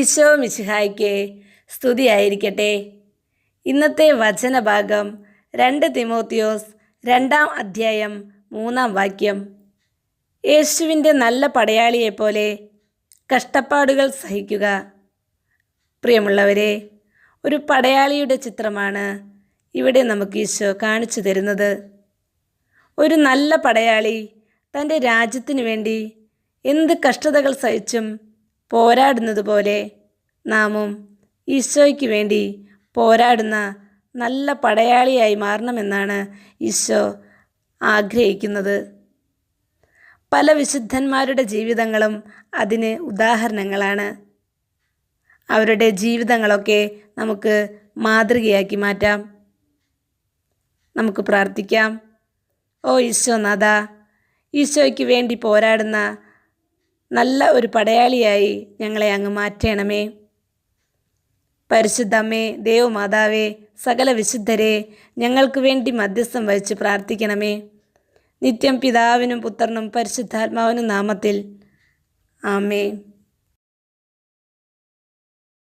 ഈശോ മിശിഹായ്ക്ക് സ്തുതിയായിരിക്കട്ടെ. ഇന്നത്തെ വചനഭാഗം രണ്ട് തിമോത്തിയോസ് രണ്ടാം അധ്യായം മൂന്നാം വാക്യം. യേശുവിന്റെ നല്ല പടയാളിയെപ്പോലെ കഷ്ടപ്പാടുകൾ സഹിക്കുക. പ്രിയമുള്ളവരെ ഒരു പടയാളിയുടെ ചിത്രമാണ് ഇവിടെ നമുക്ക് ഈശോ കാണിച്ചു തരുന്നത്. ഒരു നല്ല പടയാളി തന്റെ രാജ്യത്തിനു വേണ്ടി എന്ത് കഷ്ടതകൾ സഹിച്ചും പോരാടുന്നത് പോലെ നാമും ഈശോയ്ക്ക് വേണ്ടി പോരാടുന്ന നല്ല പടയാളിയായി മാറണമെന്നാണ് ഈശോ ആഗ്രഹിക്കുന്നത്. പല വിശുദ്ധന്മാരുടെ ജീവിതങ്ങളും അതിന് ഉദാഹരണങ്ങളാണ്. അവരുടെ ജീവിതങ്ങളൊക്കെ നമുക്ക് മാതൃകയാക്കി മാറ്റാം. നമുക്ക് പ്രാർത്ഥിക്കാം. ഓ ഈശോനാഥ ഈശോയ്ക്ക് വേണ്ടി പോരാടുന്ന നല്ല ഒരു പടയാളിയായി ഞങ്ങളെ അങ്ങ് മാറ്റണമേ. പരിശുദ്ധമ്മേ ദേവമാതാവേ സകല വിശുദ്ധരെ ഞങ്ങൾക്ക് വേണ്ടി മധ്യസ്ഥം വഹിച്ച് പ്രാർത്ഥിക്കണമേ. നിത്യം പിതാവിനും പുത്രനും പരിശുദ്ധാത്മാവിനും നാമത്തിൽ. ആമേ